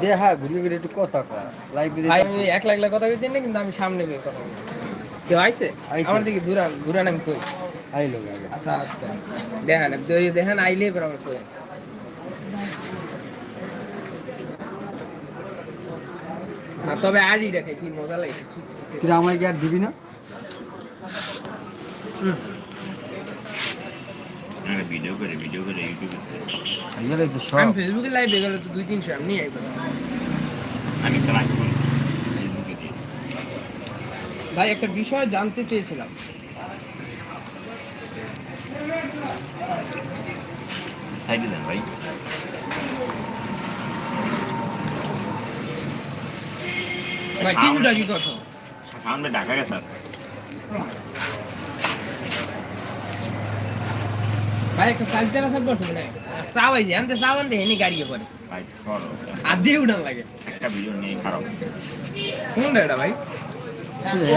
দেখা ঘুরে ঘুরে একটু কথা কয়। লাইভ ভাই আমি এক লাখ লাখ কথা না কিন্তু আমি সামনে বের কথা কেউ আইছে। আমার দিকে আমি কই? আইলো আচ্ছা আচ্ছা। দেখেন দেখেন আইলে এবার আমার কই? না তবে আড়ি রেখে কি মজা লাগে কি আর দিবি না? একটা ভিডিও করে ভিডিও করে ইউটিউবে এগুলোই তো সব। আমি ফেসবুকে লাইভে গেলে তো দুই তিনশো এমনি আইব আমি তো করি ফেসবুকে ভাই একটা বিষয় জানতে চেয়েছিলাম। সাইডে দেন ভাই। ভাই টিমটা কি করছ সামনে ঢাকা গেছে ভাই যে আমি দিয়ে হেনি গাড়িয়ে আর দিয়ে উঠান লাগে। একটা ভিডিও নিয়ে খারাপ। কোনটা এটা ভাই?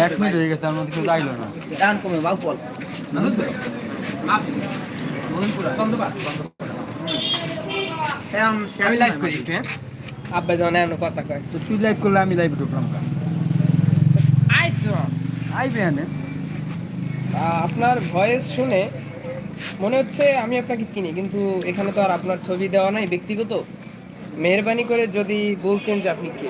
এক মিনিট হয়ে গেছে তার মধ্যে আইলো না। গান কমে বাউ বল মানুষ ভাই চন্দ্রপাল আমি লাইভ করি একটু হ্যাঁ? আব্বা যখন এমন কথা কয়। তো তুই লাইভ করলে আমি লাইভ ঢুকলাম কা আই তো। আইবে আপনার ভয়েস শুনে মনে হচ্ছে আমি আপনাকে চিনি কিন্তু এখানে তো আর আপনার ছবি দেওয়া নাই ব্যক্তিগত? মেহরবানি করে যদি বলতেন যে আপনি কে?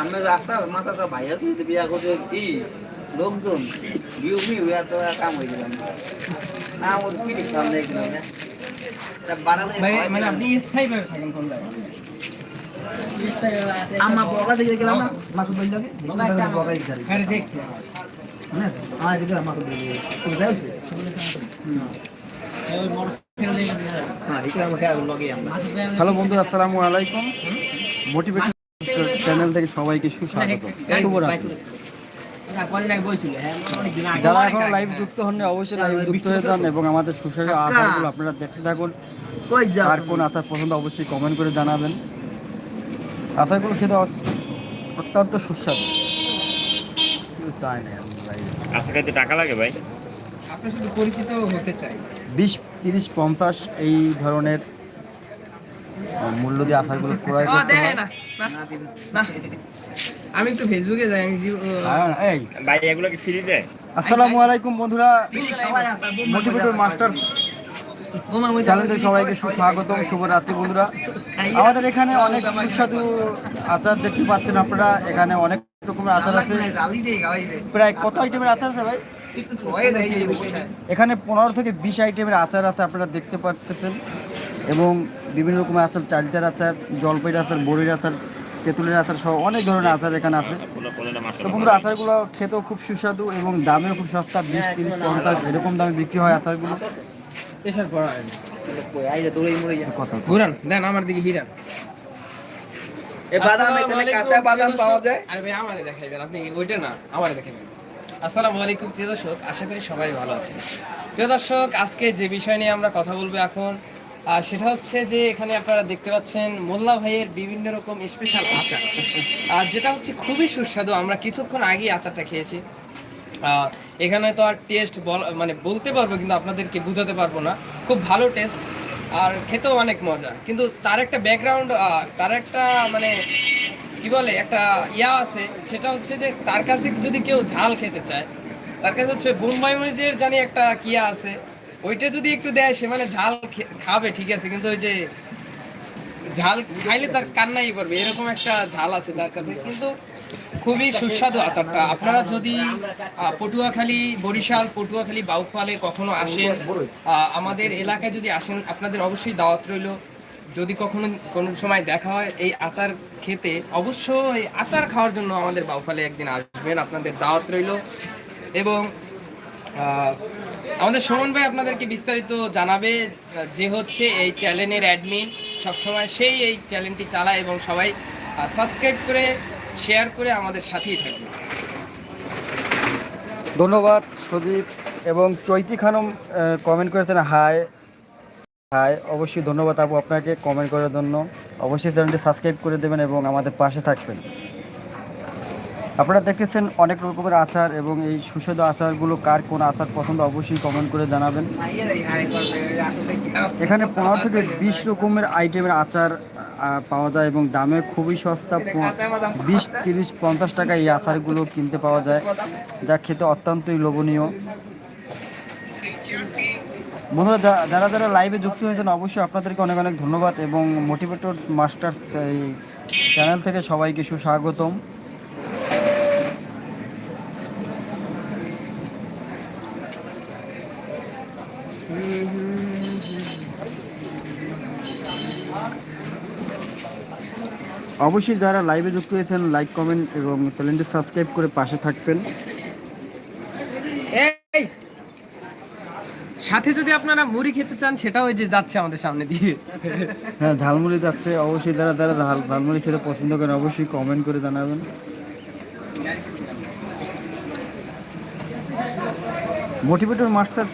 আমি রাস্তা মাথাটা ভাইয়া তুই বিয়া করতে কি? লোকজন বিউ বিউ কাম হয়ে গেলাম। না আমার গেলাম তা বাড়ালে ভাই মানে আপনি স্থায়ীভাবে থাকেন কোন জায়গায়? আমা বগা থেকে গেলাম না? মাকে বইল লাগে? দেখছি। হ্যালো বন্ধুরা আসসালামু আলাইকুম। মোটিভেশন চ্যানেল থেকে সবাইকে সুস্বাগত হ্যাঁ যারা এখনও লাইভ যুক্ত হননি অবশ্যই লাইভ যুক্ত হয়ে যান এবং আমাদের সুস্বাদু আচারগুলো আপনারা দেখতে থাকুন। আর কোন আচার পছন্দ অবশ্যই কমেন্ট করে জানাবেন। আচারগুলো খেতে অত্যন্ত সুস্বাদু। তাই না আজকে খাইতে টাকা লাগে ভাই? আপনার সাথে পরিচিত হতে চাই। বিশ তিরিশ পঞ্চাশ এই ধরনের মূল্য দিয়ে আচারগুলো ক্রয় করতে হয়। না না না। আমি একটু ফেসবুকে যাই আমি এই। ভাই এগুলো কি ফ্রি দেয় আসসালামু আলাইকুম বন্ধুরা। মোটিভেটর মাস্টার বোমা মুই চ্যানেলে সবাইকে সুস্বাগতম শুভরাত্রি বন্ধুরা। আমাদের এখানে অনেক সুস্বাদু আচার দেখতে পাচ্ছেন আপনারা। এখানে অনেক রকমের আচার আছে। প্রায় কত আইটেমের আচার আছে ভাই? এখানে পনেরো থেকে বিশ আইটেমের আচার আছে আপনারা দেখতে পাচ্ছেন এবং বিভিন্ন রকমের আচার চালতার আচার জলপাইয়ের আচার বড়ির আচার তেঁতুলের আচার সহ অনেক ধরনের আচার এখানে আছে। তো বন্ধুরা আচারগুলো খেতেও খুব সুস্বাদু এবং দামেও খুব সস্তা বিশ তিরিশ পঞ্চাশ এরকম দামে বিক্রি হয় আচারগুলো। কথা। ঘুরান দেন আমার দিকে হিরান বাদাম এখানে কাঁচা বাদাম পাওয়া যায়। আরে ভাই আমারে দেখাইবেন। আপনি ওইটা না? আমারে দেখাইবেন। আসসালামু আলাইকুম প্রিয় দর্শক। আশা করি সবাই ভালো আছেন। প্রিয় দর্শক আজকে যে বিষয় নিয়ে আমরা কথা বলব এখন আর সেটা হচ্ছে যে এখানে আপনারা দেখতে পাচ্ছেন মোল্লা ভাইয়ের বিভিন্ন রকম স্পেশাল আচার। আর যেটা হচ্ছে খুবই সুস্বাদু। আমরা কিছুক্ষণ আগেই আচারটা খেয়েছি। আহ, এখানে তো আর টেস্ট মানে বলতে পারব কিন্তু আপনাদেরকে বোঝাতে পারব না। খুব ভালো টেস্ট আর খেতেও অনেক মজা। কিন্তু তার একটা ব্যাকগ্রাউন্ড তার একটা মানে কি বলে, একটা ইয়া আছে, সেটা হচ্ছে যে তার কাছে যদি কেউ ঝাল খেতে চায়, তার কাছে হচ্ছে বোম্বাই মরিচের জানি একটা কিয়া আছে, ওইটা যদি একটু দেয়, সে মানে ঝাল খাবে, ঠিক আছে, কিন্তু ওই যে ঝাল খাইলে তার কান্নাই করবে, এরকম একটা ঝাল আছে তার কাছে। কিন্তু খুবই সুস্বাদু আচারটা। আপনারা যদি পটুয়াখালী, বরিশাল, পটুয়াখালী, বাউফালে কখনো আসেন আমাদের এলাকায় যদি আসেন, আপনাদের অবশ্যই দাওয়াত রইল। যদি কখনো কোনো সময় দেখা হয় এই আচার খেতে, অবশ্যই আচার খাওয়ার জন্য আমাদের বাউফালে একদিন আসবেন, আপনাদের দাওয়াত রইল। এবং আমাদের সুমন ভাই আপনাদেরকে বিস্তারিত জানাবে, যে হচ্ছে এই চ্যানেলের অ্যাডমিন সবসময় সেই এই চ্যানেলটি চালায় এবং সবাই সাবস্ক্রাইব করে শেয়ার করে আমাদের সাথেই থাকবে। ধন্যবাদ, সুদীপ এবং চৈতি খানম কমেন্ট করেছেন হাই হাই অবশ্যই ধন্যবাদ আপু আপনাকে কমেন্ট করার জন্য। অবশ্যই চ্যানেলটি সাবস্ক্রাইব করে দেবেন এবং আমাদের পাশে থাকবেন। আপনারা দেখতেছেন অনেক রকমের আচার এবং এই সুস্বাদু আচারগুলো কার কোন আচার পছন্দ অবশ্যই কমেন্ট করে জানাবেন। এখানে পনেরো থেকে বিশ রকমের আইটেমের আচার পাওয়া যায় এবং দামে খুবই সস্তা, বিশ, তিরিশ, পঞ্চাশ টাকা এই আচারগুলো কিনতে পাওয়া যায়, যা খেতে অত্যন্তই লোভনীয়। বন্ধুরা যারা যারা লাইভে যুক্ত হয়েছেন, অবশ্যই আপনাদেরকে অনেক অনেক ধন্যবাদ এবং মোটিভেটর মাস্টার্স এই চ্যানেল থেকে সবাইকে সুস্বাগতম। অবশ্যই যারা লাইভে যুক্ত হয়েছেন লাইক কমেন্ট এবং চ্যানেলটি সাবস্ক্রাইব করে পাশে থাকবেন। এই! সাথে যদি আপনারা মুড়ি খেতে চান সেটাও ওই যে যাচ্ছে আমাদের সামনে দিয়ে। হ্যাঁ ঝালমুড়ি যাচ্ছে। অবশ্যই যারা যারা ঝাল ঝালমুড়ি খেতে পছন্দ করেন অবশ্যই কমেন্ট করে জানাবেন। মোটিভেটর মাস্টার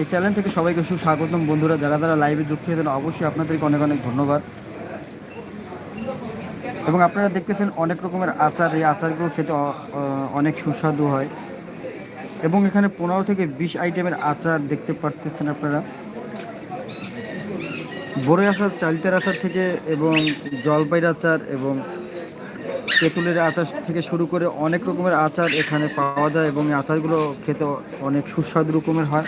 এই চ্যানেল থেকে সবাইকে সুস্বাগতম। বন্ধুরা যারা যারা লাইভে যুক্ত হয়েছেন অবশ্যই আপনাদেরকে অনেক অনেক ধন্যবাদ। এবং আপনারা দেখতেছেন অনেক রকমের আচার, এই আচারগুলো খেতে অনেক সুস্বাদু হয়। এবং এখানে পনেরো থেকে বিশ আইটেমের আচার দেখতে পারতেছেন আপনারা। বড়ই আচার, চালতার আচার থেকে এবং জলপাইয়ের আচার এবং তেঁতুলের আচার থেকে শুরু করে অনেক রকমের আচার এখানে পাওয়া যায় এবং আচারগুলো খেতে অনেক সুস্বাদু রকমের হয়।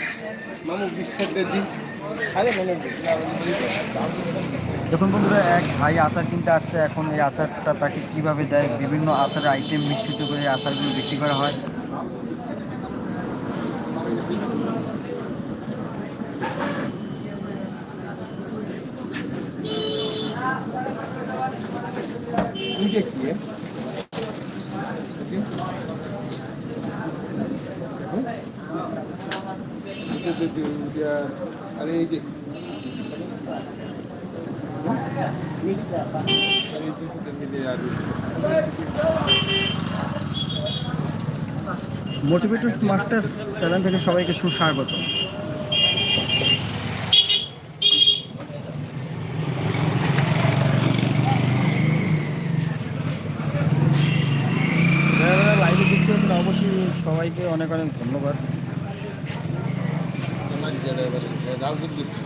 দেখুন বন্ধুরা, এক ভাই আচার কিনতে আসছে। এখন এই আচারটা তাকে কীভাবে দেয়, বিভিন্ন আচারের আইটেম মিশ্রিত করে এই আচারগুলো বিক্রি করা হয়। अरे মোটিভেটেড মাস্টার চ্যানেল থেকে সবাইকে সুস্বাগত। লাইভে অবশ্যই সবাইকে অনেক অনেক ধন্যবাদ। তোমার যেটা বলে রাজদূত দিচ্ছে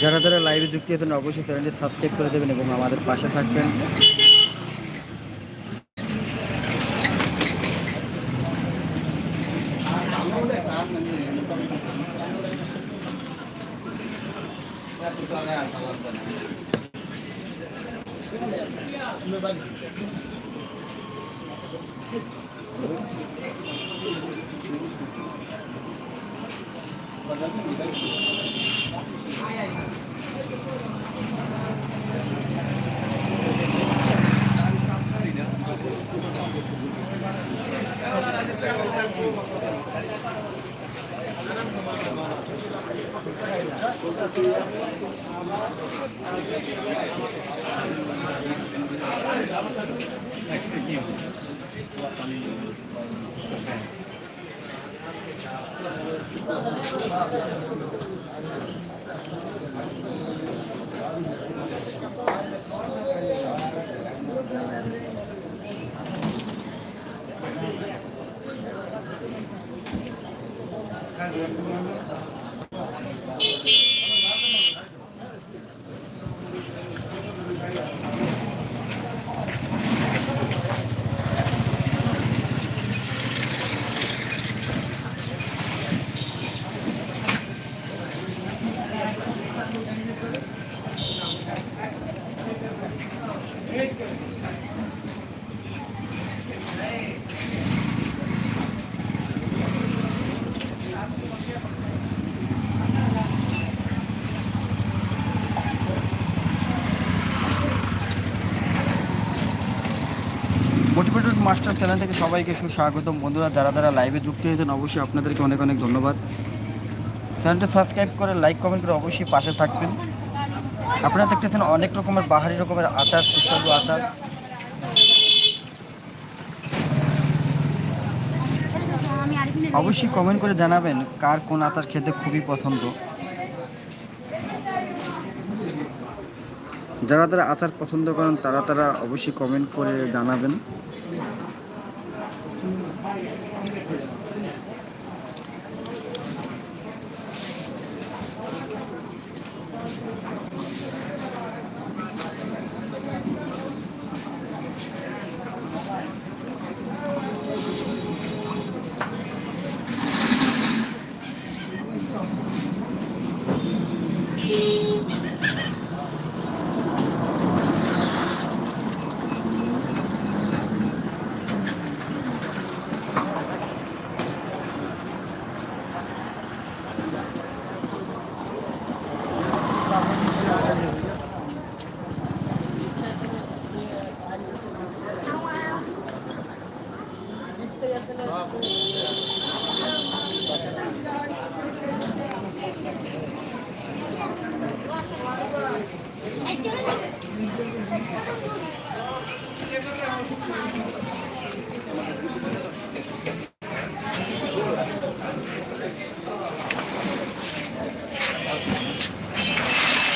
যারা যারা লাইভে যুক্ত হয়েছেন অবশ্যই চ্যানেলটি সাবস্ক্রাইব করে দেবেন এবং আমাদের পাশে থাকবেন। মোটিভেটেড মাস্টার চ্যানেল থেকে সবাইকে সুস্বাগতম। বন্ধুরা, যারা যারা লাইভে যুক্ত হয়েছেন, অবশ্যই আপনাদেরকে অনেক অনেক ধন্যবাদ। চ্যানেলটা সাবস্ক্রাইব করে লাইক কমেন্ট করে অবশ্যই পাশে থাকবেন। আপনারা দেখতেছেন অনেক রকমের বাহারি রকমের আচার, সুস্বাদু আচার। অবশ্যই কমেন্ট করে জানাবেন কার কোন আচার খেতে খুবই পছন্দ। যারা তারা আচার পছন্দ করেন, তারা তারা অবশ্যই কমেন্ট করে জানাবেন।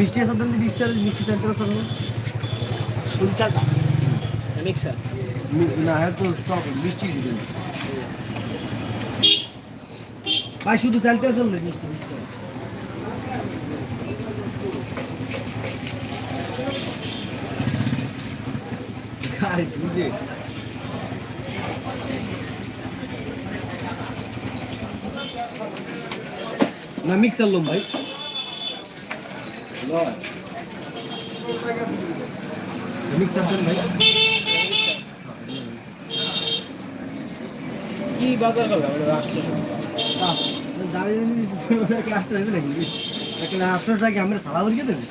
মিষ্টি আচার দেন মিষ্টি আর মিষ্টি চালতে আচার সুলচাটা মিক্সার না হ্যাঁ তো টক মিষ্টি দিবেন। ভাই শুধু চালতে আচার মিষ্টি মিষ্টি? খাই বুঝে না মিক্সার লোম ভাই। কি বাজার করবে আমরা রাষ্ট্র আমরা সালা ধরিয়ে দেবে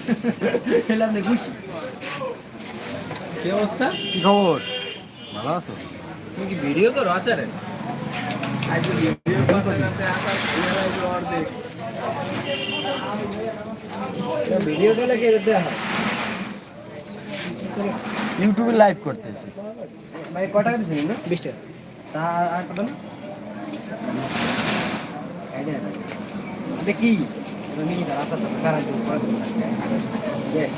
এলাম খুশি কি অবস্থা? কি খবর ভালো আছো তুমি কি ভিডিও করো? আচারে আজ ভিডিও করতে করতে আচার অর্ধেক ভিডিও কলে কে দেওয়া হয়? ইউটিউবে লাইভ করতেছি। ভাই ক টাকা দিচ্ছেন না বিশ টাকা তা আর কত? না আইডিয়া কি? এটা নিয়ে তো কারণ তো পড়া দেখ।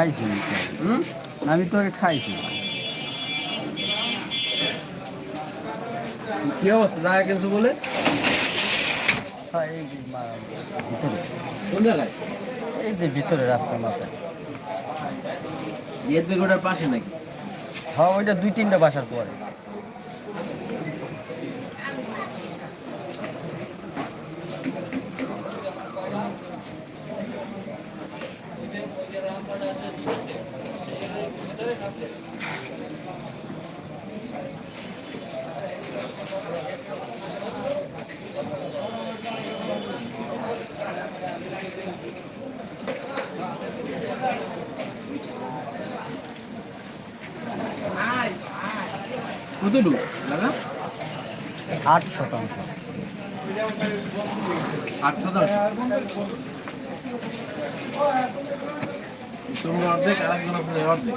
খাইছি হুম? আমি তো আগে খাইছি কি অবস্থা? জায়গা কিনছো বলে? হ্যাঁ, কোন জায়গায়? এই যে ভিতরে রাস্তার মাথায়। ইয়েদ বেগোটার পাশে নাকি? হ্যাঁ ওইটা দুই তিনটা বাসার পরে। কতটুকু? দাদা? আট শতাংশ। আট শতাংশ? তোমরা অর্ধেক আর একজন অর্ধেক।